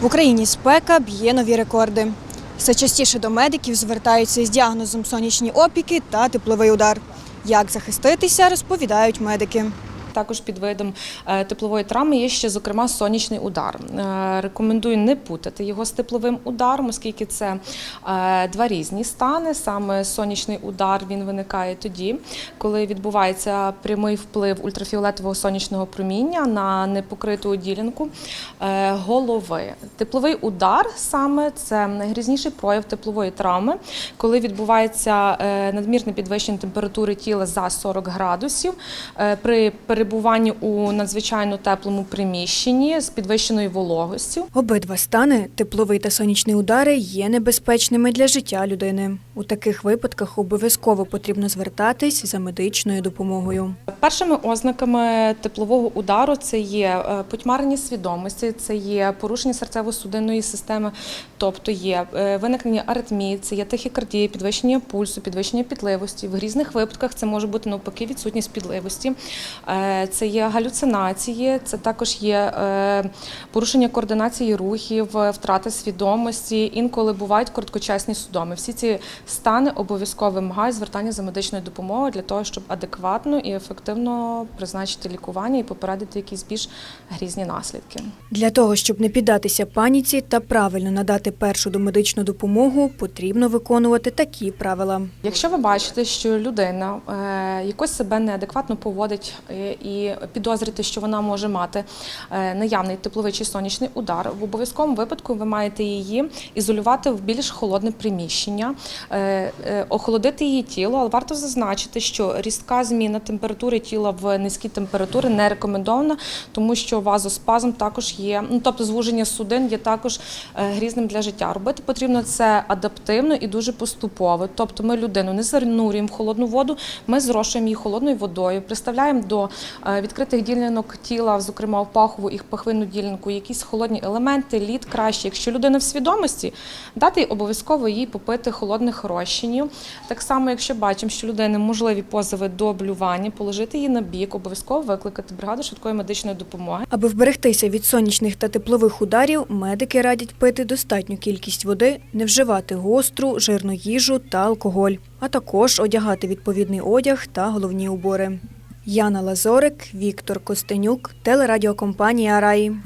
В Україні спека б'є нові рекорди. Все частіше до медиків звертаються із діагнозом сонячні опіки та тепловий удар. Як захиститися, розповідають медики. Також під видом е, теплової травми є ще, зокрема, сонячний удар. Е, Рекомендую не путати його з тепловим ударом, оскільки це е, два різні стани. Саме сонячний удар він виникає тоді, коли відбувається прямий вплив ультрафіолетового сонячного проміння на непокриту ділянку голови. Тепловий удар саме це найгрізніший прояв теплової травми, коли відбувається надмірне підвищення температури тіла за 40 градусів при перебуванні у надзвичайно теплому приміщенні з підвищеною вологостю. Обидва стани, тепловий та сонячний удари, є небезпечними для життя людини. У таких випадках обов'язково потрібно звертатись за медичною допомогою. Першими ознаками теплового удару це є е, потьмарення свідомості, це є порушення серцево-судинної системи, тобто є е, виникнення аритмії, це є тахікардія, підвищення пульсу, підвищення підливості. В різних випадках це може бути навпаки відсутність підливості. Е, Це є галюцинації, це також є порушення координації рухів, втрата свідомості. Інколи бувають короткочасні судоми. Всі ці стани обов'язково вимагають звертання за медичною допомогою для того, щоб адекватно і ефективно призначити лікування і попередити якісь більш грізні наслідки. Для того, щоб не піддатися паніці та правильно надати першу домедичну допомогу, потрібно виконувати такі правила. Якщо ви бачите, що людина е, якось себе неадекватно поводить е, і підозрюєте, що вона може мати е, наявний тепловий чи сонячний удар, в обов'язковому випадку ви маєте її ізолювати в більш холодне приміщення, охолодити її тіло, але варто зазначити, що різка зміна температури тіла в низькі температури не рекомендована, тому що вазоспазм також є, ну тобто звуження судин є також е, грізним для життя. Робити потрібно це адаптивно і дуже поступово. Тобто ми людину не занурюємо в холодну воду, ми зрошуємо її холодною водою, приставляємо до е, відкритих ділянок тіла, зокрема в пахову і пахвинну ділянку, якісь холодні елементи, лід краще. Якщо людина в свідомості, дати обов'язково їй попити холодних розчинів. Так само, якщо бачимо, що людини можливі позови до блювання, положити її на бік, обов'язково викликати бригаду швидкої медичної допомоги. Аби вберегтися від сонячних та теплових ударів, медики радять пити достатню кількість води, не вживати гостру, жирну їжу та алкоголь, а також одягати відповідний одяг та головні убори. Яна Лазорик, Віктор Костенюк, телерадіокомпанія Раї.